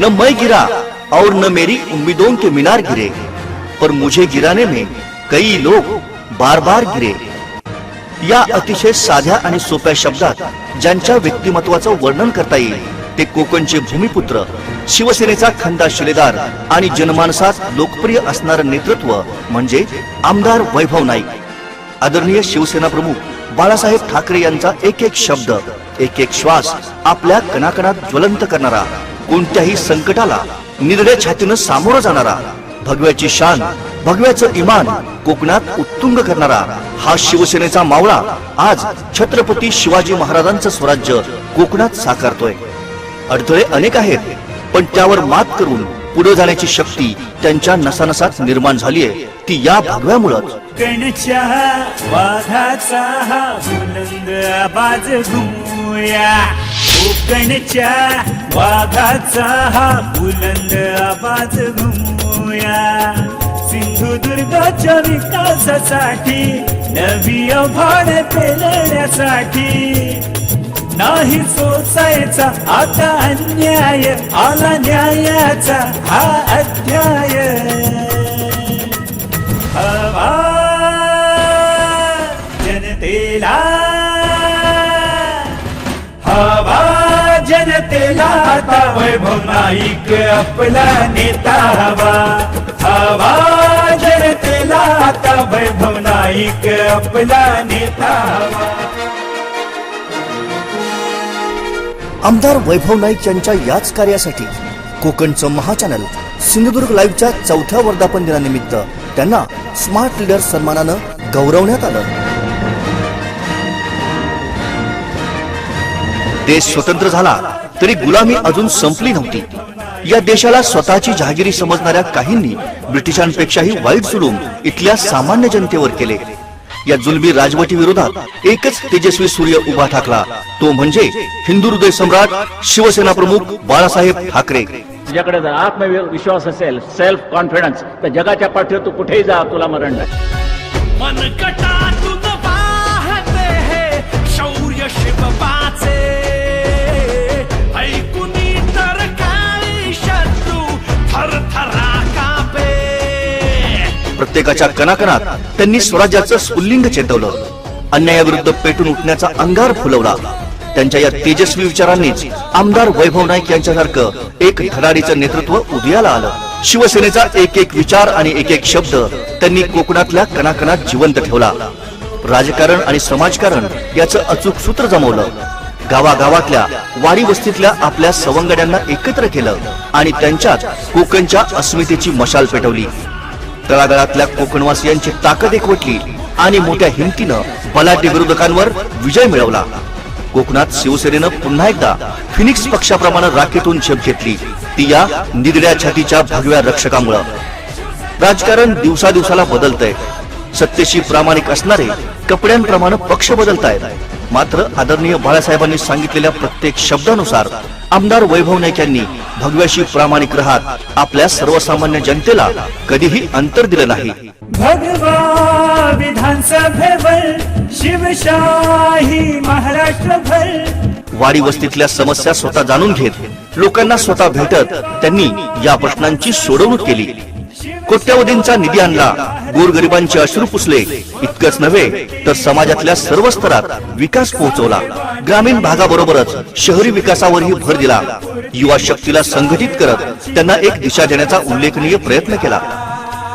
न मैं गिरा और न मेरी उम्मीदों के मीनार गिरे पर मुझे गिराने में कई लोग बार बार गिरे। या अतिशय साध्या आणि सोप्या शब्दात ज्यांच्या व्यक्तिमत्वाचं वर्णन करता येईल ते कोकणचे भूमिपुत्र शिवसेनेचा खंदा शिलेदार आणि जनमानसात लोकप्रिय असणारं नेतृत्व म्हणजे आमदार वैभव नाईक. आदरणीय शिवसेना प्रमुख बाळासाहेब ठाकरे यांचा एक एक शब्द एक एक श्वास आपल्या कणाकणात ज्वलंत करणारा कोणत्याही संकटाला निर्णय छातीनं सामोरं जाणारा भगव्याची शान भगव्याचं इमान कोकणात उत्तुंग करणारा हा शिवसेनेचा मावळा आज छत्रपती शिवाजी महाराजांचं स्वराज्य कोकणात साकारतोय. अडथळे अनेक आहेत पण त्यावर मात करून पुढे जाण्याची शक्ती त्यांच्या नसानसात निर्माण झालीय ती या भगव्यामुळंच. कणच्या वाघाचा हा बुलंद आवाज घुमूया कोकणच्या वाघाचा हा बुलंद आवाज घुमूया. सिंधुदुर्गाच्या विकासासाठी नवी आव्हान पेलण्यासाठी. नाही सोसायचा आता अन्याय आला न्यायाचा हा अध्याय. हवा जनतेला हवा जनतेला आता वैभव नाईक आपला नेता हवा. हवा जनतेला आता वैभव नाईक आपला नेता हवा. आमदार वैभव नाईक यांच्या याच कार्यासाठी कोकणचं महाचॅनल सिंधुदुर्ग लाईव्हच्या चौथ्या वर्धापन दिनानिमित्त त्यांना स्मार्ट लीडर सन्मानानं गौरवण्यात आलं. देश स्वतंत्र झाला तरी गुलामी अजून संपली नव्हती. या देशाला स्वतःची जहागिरी समजणाऱ्या काहींनी ब्रिटिशांपेक्षाही वाईट जुलूम इथल्या सामान्य जनतेवर केले. या जुलमी राजवटी विरोधात एकच तेजस्वी सूर्य उभा ठाकला तो म्हणजे हिंदू हृदय सम्राट शिवसेना प्रमुख बाळासाहेब ठाकरे. तुझ्याकडे जर आत्मविश्वास असेल सेल्फ कॉन्फिडन्स तर जगाच्या पाठीवर तू कुठेही जा तुला मरण नाही. हे शौर्य शिवबाचे प्रत्येकाच्या कणाकणात त्यांनी स्वराज्याचं स्फुल्लिंग चेतवलं. अन्यायाविरुद्ध पेटून उठण्याचा अंगार फुलवला. त्यांच्या या तेजस्वी विचारांनीच आमदार वैभव नाईक यांच्यासारखं एक धडाडीचं नेतृत्व उदयाला आलं. शिवसेनेचा एक एक विचार आणि एक एक शब्द त्यांनी कोकणातल्या कणाकणात जिवंत ठेवला. राजकारण आणि समाजकारण याचं अचूक सूत्र जमवलं. गावागावातल्या वाडी वस्तीतल्या आपल्या सवंगड्यांना एकत्र केलं आणि त्यांच्यात कोकणच्या अस्मितेची मशाल पेटवली. तळागाळातल्या कोकणवासियांची ताकद एकवटली आणि मोठ्या हिमतीनं बलाढ्य विरोधकांवर विजय मिळवला. कोकणात शिवसेनेनं पुन्हा एकदा फिनिक्स पक्षाप्रमाणे राखेतून झेप घेतली. ती या निदड्या छातीच्या भगव्या रक्षकामुळं. राजकारण दिवसा दिवसाला बदलतंय. सत्तेशी प्रामाणिक असणारे कपड्यांप्रमाणे पक्ष बदलतायत. मात्र आदरणीय बाळासाहेबांनी सांगितलेल्या प्रत्येक शब्दानुसार आमदार वैभव नाईक यांनी भगव्याशी प्रामाणिक राहत आपल्या सर्वसामान्य जनतेला कधीही अंतर दिलं नाही. भगवा विधानसभेवर शिवशाही महाराष्ट्रभर. वाडी वस्तीतल्या समस्या स्वतः जाणून घेत लोकांना स्वतः भेटत त्यांनी या प्रश्नांची सोडवणूक केली. कोट्यावधींचा निधी आणला. गोरगरिबांचे अश्रू पुसले. इतकंच नव्हे तर समाजातल्या सर्व स्तरात विकास पोहोचवला. ग्रामीण भागाबरोबरच शहरी विकासावरही भर दिला. युवा शक्तीला संघटित करत त्यांना एक दिशा देण्याचा उल्लेखनीय प्रयत्न केला.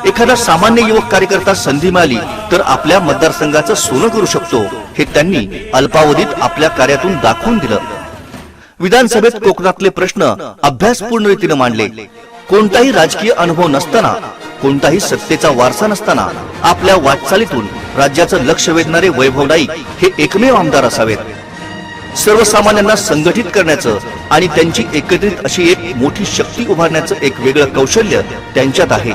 एखादा सामान्य युवक कार्यकर्ता संधी मिळाली तर आपल्या मतदारसंघाचं सोनं करू शकतो हे त्यांनी अल्पावधीत आपल्या कार्यातून दाखवून दिलं. विधानसभेत कोकणातले प्रश्न अभ्यासपूर्ण रीतीनं मांडले. कोणताही राजकीय अनुभव नसताना कोणताही सत्तेचा वारसा नसताना आपल्या वाटचालीतून राज्याचं लक्ष वेधणारे वैभव नाईक हे एकमेव आमदार असावेत. सर्वसामान्यांना संघटित करण्याचं आणि त्यांची एकत्रित अशी एक मोठी शक्ती उभारण्याचं एक वेगळं कौशल्य त्यांच्यात आहे.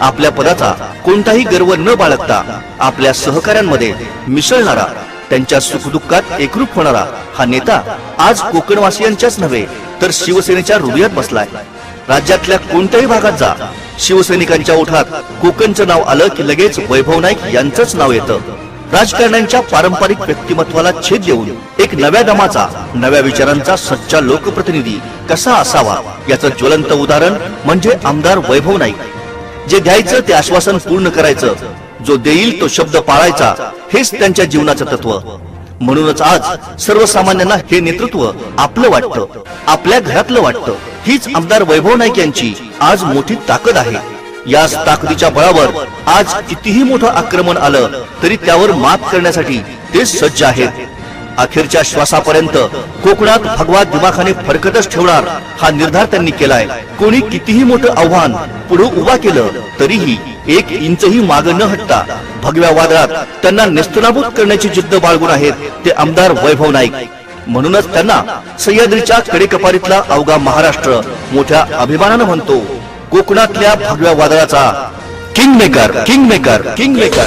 आपल्या पदाचा कोणताही गर्व न बाळगता आपल्या सहकाऱ्यांमध्ये मिसळणारा त्यांच्या सुखदुःखात एकरूप होणारा हा नेता आज कोकणवासियांच्याच नव्हे तर शिवसेनेच्या हृदयात बसलाय. राज्यातल्या कोणत्याही भागात जा. शिवसैनिकांच्या ओठात कोकणचं नाव आलं की लगेच वैभव नाईक यांचंच नाव येतं. राजकारण्यांच्या पारंपरिक व्यक्तिमत्वाला छेद देऊन एक नव्या दमाचा नव्या विचारांचा सच्चा लोकप्रतिनिधी कसा असावा याचं ज्वलंत उदाहरण म्हणजे आमदार वैभव नाईक. जे द्यायचं ते आश्वासन पूर्ण करायचं जो देईल तो शब्द पाळायचा हेच त्यांच्या जीवनाचं तत्व. म्हणूनच आज सर्वसामान्यांना हे नेतृत्व आपलं वाटतं आपल्या घरातलं वाटतं. हीच आमदार वैभव नाईक यांची आज मोठी ताकद आहे. याच ताकदीच्या बळावर आज कितीही मोठं आक्रमण आलं तरी त्यावर मात करण्यासाठी ते सज्ज आहेत. अखेरच्या श्वासापर्यंत कोकणात भगवा दिमाखाने फरकतच ठेवणार हा निर्धार त्यांनी केलाय. कोणी कितीही मोठं आव्हान पुढे उभा केलं तरीही एक इंचही माग न हटता भगव्या वादळात त्यांना नेस्तनाभूत करण्याची जिद्द बाळगून आहेत ते आमदार वैभव नाईक. म्हणूनच त्यांना सह्याद्रीच्या कडेकपारीतला अवघा महाराष्ट्र मोठ्या अभिमानानं म्हणतो. कोकणातल्या भगव्या वादळाचा king maker king maker king maker